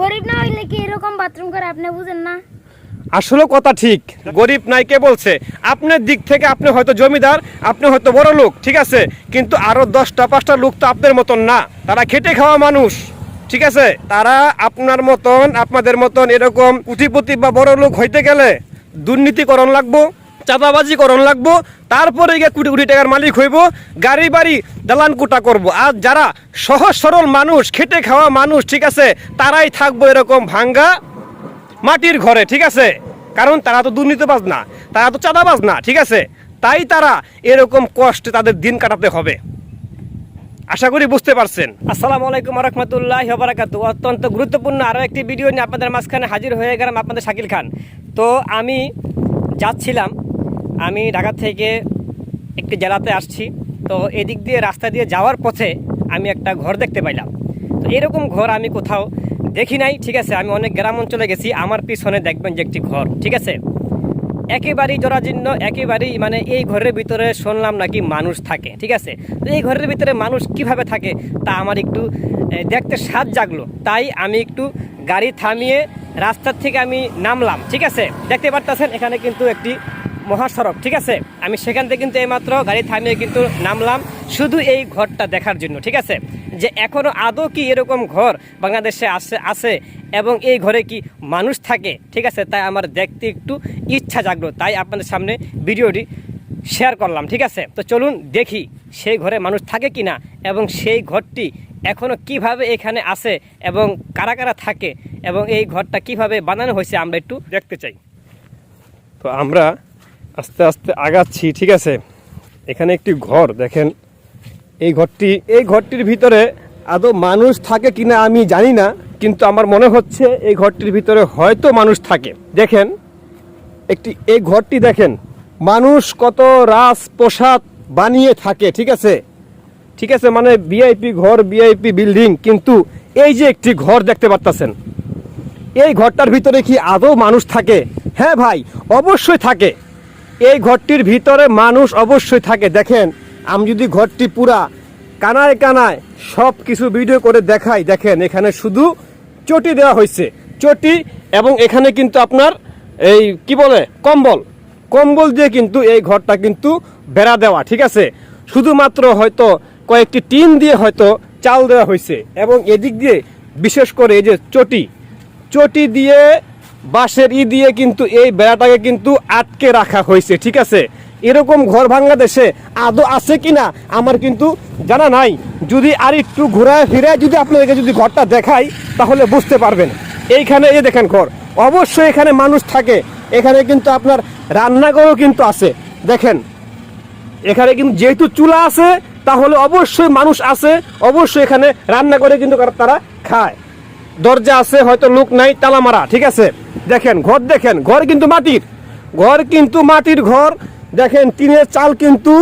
গরিব না হইলে কি এরকম বাথরুম করে আপনি বুঝেন না? আসলে কথা ঠিক। গরিব নাই কে বলছে? আপনার দিক থেকে আপনি হয়তো জমিদার, আপনি হয়তো বড় লোক, ঠিক আছে? কিন্তু আরও দশটা, পাঁচটা লোক তো আপনার মতন না। তারা খেটে খাওয়া মানুষ, ঠিক আছে? তারা আপনার মতন, আপনাদের মতন এরকম উঠিপতি বা বড় লোক হইতে গেলে দুর্নীতিকরণ লাগবো। চাঁদাবাজি করণ লাগবো, তারপরে গিয়ে কোটি কোটি টাকার মালিক হইব, গাড়ি বাড়ি দালান কুটা করব। আর যারা সহজ সরল মানুষ, খেটে খাওয়া মানুষ, ঠিক আছে, তারাই থাকব এরকম ভাঙ্গা মাটির ঘরে, ঠিক আছে? কারণ তারা তো দুর্নীতিবাজ না, তারা তো চাঁদাবাজ না, ঠিক আছে? তাই তারা এরকম কষ্টে তাদের দিন কাটাতে হবে। আশা করি বুঝতে পারছেন। আসসালামু আলাইকুম রহমতুল্লাহ বারাকাতু অত্যন্ত গুরুত্বপূর্ণ আরও একটি ভিডিও নিয়ে আপনাদের মাঝখানে হাজির হয়ে গেলাম আপনাদের শাকিল খান। তো আমি যাচ্ছিলাম আমি ঢাকা থেকে একটি জেলাতে আসছি। তো এদিক দিয়ে রাস্তা দিয়ে যাওয়ার পথে আমি একটা ঘর দেখতে পাইলাম। তো এরকম ঘর আমি কোথাও দেখি নাই, ঠিক আছে? আমি অনেক গ্রাম অঞ্চলে গেছি, আমার পিছনে দেখবেন যে একটি ঘর, ঠিক আছে? একেবারেই জরাজীর্ণ, একেবারেই মানে এই ঘরের ভিতরে শুনলাম নাকি মানুষ থাকে, ঠিক আছে? তো এই ঘরের ভিতরে মানুষ কীভাবে থাকে তা আমার একটু দেখতে স্বাদ জাগলো। তাই আমি একটু গাড়ি থামিয়ে রাস্তার থেকে আমি নামলাম, ঠিক আছে? দেখতে পারতেছেন, এখানে কিন্তু একটি মহাসড়ক, ঠিক আছে? আমি সেখান থেকে কিন্তু এইমাত্র গাড়ি থামিয়ে কিন্তু নামলাম শুধু এই ঘরটা দেখার জন্য, ঠিক আছে? যে এখনও আদৌ কি এরকম ঘর বাংলাদেশে আছে আছে এবং এই ঘরে কি মানুষ থাকে, ঠিক আছে? তাই আমার দেখতে একটু ইচ্ছা জাগলো তাই আপনাদের সামনে ভিডিওটি শেয়ার করলাম, ঠিক আছে? তো চলুন দেখি সেই ঘরে মানুষ থাকে কি না এবং সেই ঘরটি এখনও কীভাবে এখানে আছে এবং কারা কারা থাকে এবং এই ঘরটা কীভাবে বানানো হয়েছে আমরা একটু দেখতে চাই। তো আমরা আস্তে আস্তে আগাচ্ছি, ঠিক আছে? এখানে একটি ঘর, দেখেন। এই ঘরটি, এই ঘরটির ভিতরে আদৌ মানুষ থাকে কিনা আমি জানি না, কিন্তু আমার মনে হচ্ছে এই ঘরটির ভিতরে হয়তো মানুষ থাকে। দেখেন, একটি, এই ঘরটি দেখেন, মানুষ কত রাস পোশাক বানিয়ে থাকে, ঠিক আছে? ঠিক আছে মানে ভিআইপি ঘর, ভিআইপি বিল্ডিং, কিন্তু এই যে একটি ঘর দেখতে পারতেছেন, এই ঘরটার ভিতরে কি আদৌ মানুষ থাকে? হ্যাঁ ভাই, অবশ্যই থাকে। এই ঘরটির ভিতরে মানুষ অবশ্যই থাকে। দেখেন, আমি যদি ঘরটি পুরা কানায় কানায় সব কিছু ভিডিও করে দেখাই, দেখেন, এখানে শুধু চটি দেওয়া হয়েছে। চটি এবং এখানে কিন্তু আপনার এই কি বলে, কম্বল। কম্বল দিয়ে কিন্তু এই ঘরটা কিন্তু বেড়া দেওয়া, ঠিক আছে? শুধুমাত্র হয়তো কয়েকটি টিন দিয়ে হয়তো চাল দেওয়া হয়েছে। এবং এদিক দিয়ে বিশেষ করে এই যে চটি চটি দিয়ে বাঁশের ই দিয়ে কিন্তু এই বেড়াটাকে কিন্তু আটকে রাখা হয়েছে, ঠিক আছে? এরকম ঘর বাংলাদেশে আদৌ আছে কিনা আমার কিন্তু জানা নাই। যদি আর একটু ঘোরায় ফিরে যদি আপনাদেরকে যদি ঘরটা দেখাই, তাহলে বুঝতে পারবেন। এইখানে এই দেখেন ঘর। অবশ্যই এখানে মানুষ থাকে। এখানে কিন্তু আপনার রান্নাঘরও কিন্তু আছে। দেখেন, এখানে কিন্তু যেহেতু চুলা আছে, তাহলে অবশ্যই মানুষ আছে। অবশ্যই এখানে রান্না করে কিন্তু তারা খায়। দরজা আছে, হয়তো লোক নাই, তালা মারা, ঠিক আছে? দেখেন, ঘর দেখেন, ঘর কিন্তু মাটির। ঘর কিন্তু মাটির ঘর। দেখেন, টিনের চাল কিন্তু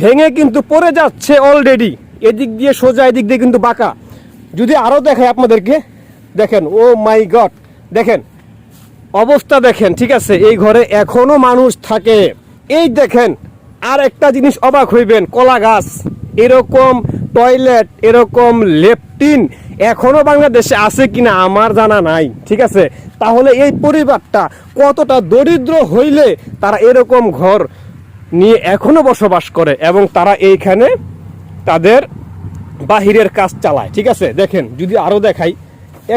ভেঙে কিন্তু পড়ে যাচ্ছে অলরেডি এদিক দিয়ে সোজা, এদিক দিয়ে কিন্তু বাঁকা। যদি আরও দেখায় আপনাদেরকে, দেখেন, ও মাই গড দেখেন, অবস্থা দেখেন, ঠিক আছে? এই ঘরে এখনও মানুষ থাকে। এই দেখেন, আর একটা জিনিস অবাক হইবেন, কলা গাছ। এরকম টয়লেট এরকম লেপটিন এখনও বাংলাদেশে আছে কিনা আমার জানা নাই, ঠিক আছে? তাহলে এই পরিবারটা কতটা দরিদ্র হইলে তারা এরকম ঘর নিয়ে এখনও বসবাস করে এবং তারা এইখানে তাদের বাহিরের কাজ চালায়, ঠিক আছে? দেখেন, যদি আরও দেখাই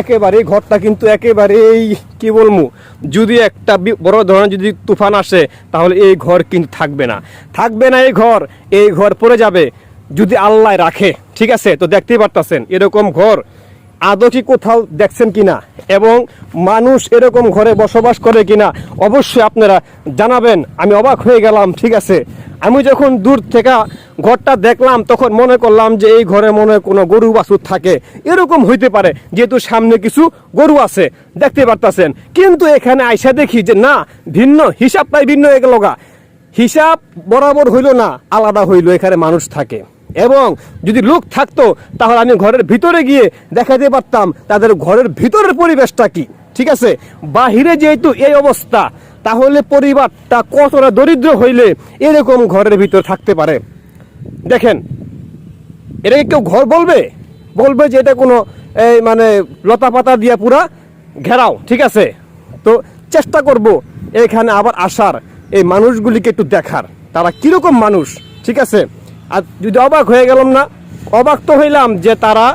একেবারে ঘরটা কিন্তু একেবারেই, কি বলব, যদি একটা বড় ধরনের যদি তুফান আসে, তাহলে এই ঘর কিন্তু থাকবে না। থাকবে না এই ঘর এই ঘর পড়ে যাবে যদি আল্লাহ রাখে। ঠিক আছে? তো দেখতেই পারতাছেন, এরকম ঘর আদৌ কি কোথাও দেখছেন কিনা? এবং মানুষ এরকম ঘরে বসবাস করে কিনা? অবশ্যই আপনারা জানাবেন। আমি অবাক হয়ে গেলাম, ঠিক আছে? আমি যখন দূর থেকে ঘরটা দেখলাম, তখন মনে করলাম যে এই ঘরে মনে কোনো গরু বাছুর থাকে। এরকম হইতে পারে, যেহেতু সামনে কিছু গরু আছে। দেখতে পারতাছেন। কিন্তু এখানে আইসা দেখি যে না, ভিন্ন, হিসাবটাই ভিন্ন হয়ে গেল গা। হিসাব বরাবর হইল না, আলাদা হইল, এখানে মানুষ থাকে। এবং যদি লোক থাকতো, তাহলে আমি ঘরের ভিতরে গিয়ে দেখাতে পারতাম তাদের ঘরের ভিতরের পরিবেশটা কি। ঠিক আছে? বাহিরে যেহেতু এই অবস্থা, তাহলে পরিবারটা কতটা দরিদ্র হইলে এরকম ঘরের ভিতর থাকতে পারে? দেখেন এটাকে কেউ ঘর বলবে? বলবে যে এটা কোনো, এই মানে লতা পাতা দিয়ে পুরা ঘেরাও, ঠিক আছে? তো চেষ্টা করব এখানে আবার আসার, এই মানুষগুলিকে একটু দেখার। তারা কীরকম মানুষ, ঠিক আছে? আর যদি অবাক হয়ে গেলাম না অবাক তো হইলাম যে তারা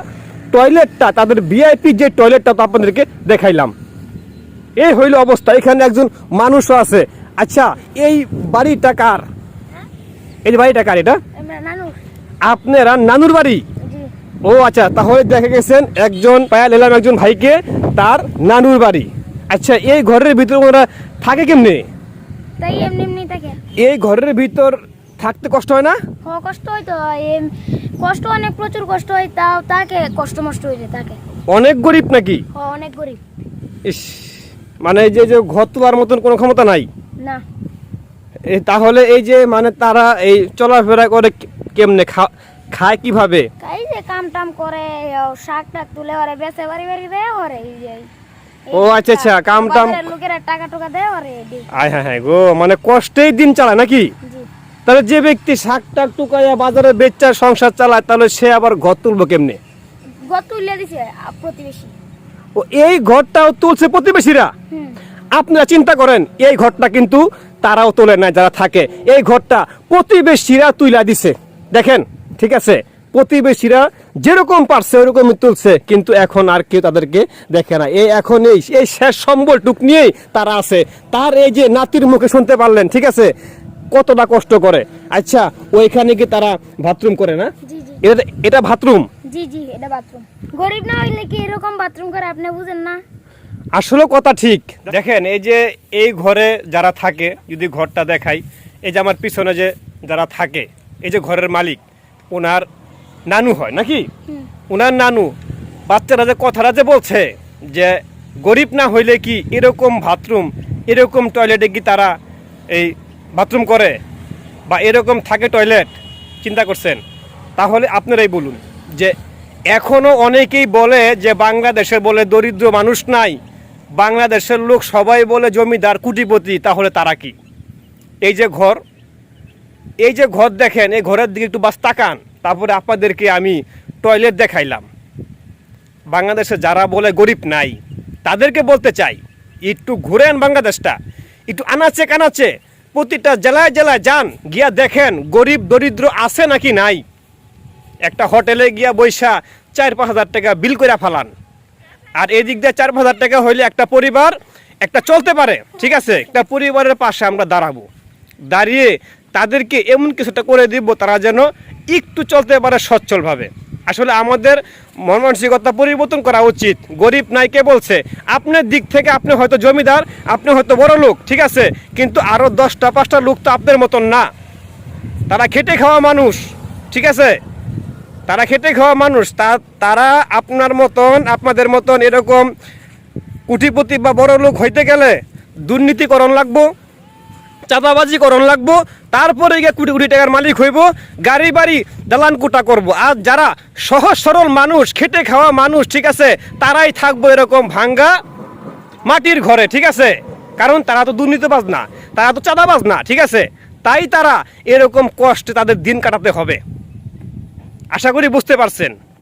টয়লেটটা তাদের ভিআইপি যে টয়লেটটা তো আপনাদেরকে দেখাইলাম। এই হইল অবস্থা এখানে একজন মানুষও আছে। আচ্ছা এই বাড়িটা কার? এই বাড়িটা কার এটা? আপনারা নানুর বাড়ি? ও আচ্ছা তাহলে দেখে গেছেন একজন পায়া এলাম একজন ভাইকে তার নানুর বাড়ি। আচ্ছা এই ঘরের ভিতরে ওরা থাকে কেমনে? এই ঘরের ভিতর থাকতে কষ্ট হয় না? হ কষ্ট হয় তো। কষ্ট অনেক প্রচুর কষ্ট হয় তাও তাকে কষ্ট মষ্ট হয়েছে তাকে। অনেক গরিব নাকি? হ অনেক গরিব। ইস মানে এই যে যে ঘর তোলার মতন কোনো ক্ষমতা নাই? না। তাহলে এই যে মানে তারা এই চলাফেরা করে কেমনে খায় কীভাবে? এই যে কাম টাম করে শাক টাক তুলে ওরে বেচে বাড়ি বাড়ি দেয় ওরে এই যে। ও আচ্ছা আচ্ছা কাম টাম লোকেরা টাকা টাকা দেয় ওরে আয় হ্যাঁ হ্যাঁ গো মানে কষ্টেই দিন চালায় নাকি? জি। তাহলে যে ব্যক্তি শাক টাক টুকাইয়া বাজারে বেচা সংসার চালায় তাহলে সে আবার ঘর তুলবো কেমনে? গত তুলে দিছে প্রতিবেশী। ও এই ঘরটাও তুলছে প্রতিবেশীরা? আপনারা চিন্তা করেন এই ঘরটা কিন্তু তারাও তোলে না যারা থাকে। এই ঘরটা প্রতিবেশীরা তুইলা দিছে। দেখেন ঠিক আছে? প্রতিবেশীরা যেরকম পারছে ওরকমই তুলছে কিন্তু এখন আর কেউ তাদেরকে দেখে না। এই এখন এই এই শেষ সম্বলটুক নিয়েই তারা আছে। তার এই যে নাতির মুখে শুনতে পারলেন ঠিক আছে? কতটা কষ্ট করে? আচ্ছা ওইখানে কি তারা বাথরুম করে না? এটা এটা বাথরুম জি জি এটা বাথরুম গরিব না হইলে কি এরকম বাথরুম করে আপনি বুঝেন না? আসলে কথা ঠিক। দেখেন এই যে এই ঘরে যারা থাকে যদি ঘরটা দেখাই এই যে আমার পিছনে যে যারা থাকে এই যে ঘরের মালিক ওনার নানু হয় নাকি? ওনার নানু বাচ্চারা যে কথাটা যে বলছে যে গরিব না হইলে কি এরকম বাথরুম এরকম টয়লেটে কি তারা এই বাথরুম করে বা এরকম থাকে টয়লেট, চিন্তা করছেন? তাহলে আপনারাই বলুন যে এখনও অনেকেই বলে যে বাংলাদেশে বলে দরিদ্র মানুষ নাই, বাংলাদেশের লোক সবাই বলে জমিদার কুটিপতি তাহলে তারা কি? এই যে ঘর, এই যে ঘর দেখেন, এই ঘরের দিকে একটু বাস তাকান, তারপরে আপনাদেরকে আমি টয়লেট দেখাইলাম। বাংলাদেশে যারা বলে গরিব নাই, তাদেরকে বলতে চাই, একটু ঘুরেন বাংলাদেশটা, একটু আনাচে কানাচে প্রতিটা জেলায় জেলায় যান, গিয়া দেখেন, গরিব দরিদ্র আছে নাকি নাই? একটা হোটেলে গিয়া বৈশা চার পাঁচ হাজার টাকা বিল করে ফালান। আর এই দিক দিয়ে চার হাজার টাকা হইলে একটা পরিবার, একটা চলতে পারে, ঠিক আছে? একটা পরিবারের পাশে আমরা দাঁড়াবো। দাঁড়িয়ে তাদেরকে এমন কিছুটা করে দিব, তারা যেন একটু চলতে পারে সচ্ছলভাবে। আসলে আমাদের মন মানসিকতা পরিবর্তন করা উচিত। গরিব নাই কে বলছে? আপনার দিক থেকে আপনি হয়তো জমিদার, আপনি হয়তো বড় লোক, ঠিক আছে? কিন্তু আরও দশটা, পাঁচটা লোক তো আপনার মতন না। তারা খেটে খাওয়া মানুষ, ঠিক আছে? তারা খেটে খাওয়া মানুষ। তা, তারা আপনার মতন, আপনাদের মতন এরকম কুটিপতি বা বড় লোক হইতে গেলে দুর্নীতিকরণ লাগবো। চাঁদাবাজিকরণ লাগবো, তারপরে গিয়ে কোটি কোটি টাকার মালিক হইব, গাড়ি বাড়ি দালান কুটা করব। আর যারা সহজ সরল মানুষ, খেটে খাওয়া মানুষ, ঠিক আছে, তারাই থাকব এরকম ভাঙ্গা মাটির ঘরে, ঠিক আছে? কারণ তারা তো দুর্নীতিবাজ না, তারা তো চাঁদাবাজ না, ঠিক আছে? তাই তারা এরকম কষ্টে তাদের দিন কাটাতে হবে। আশা করি বুঝতে পারছেন।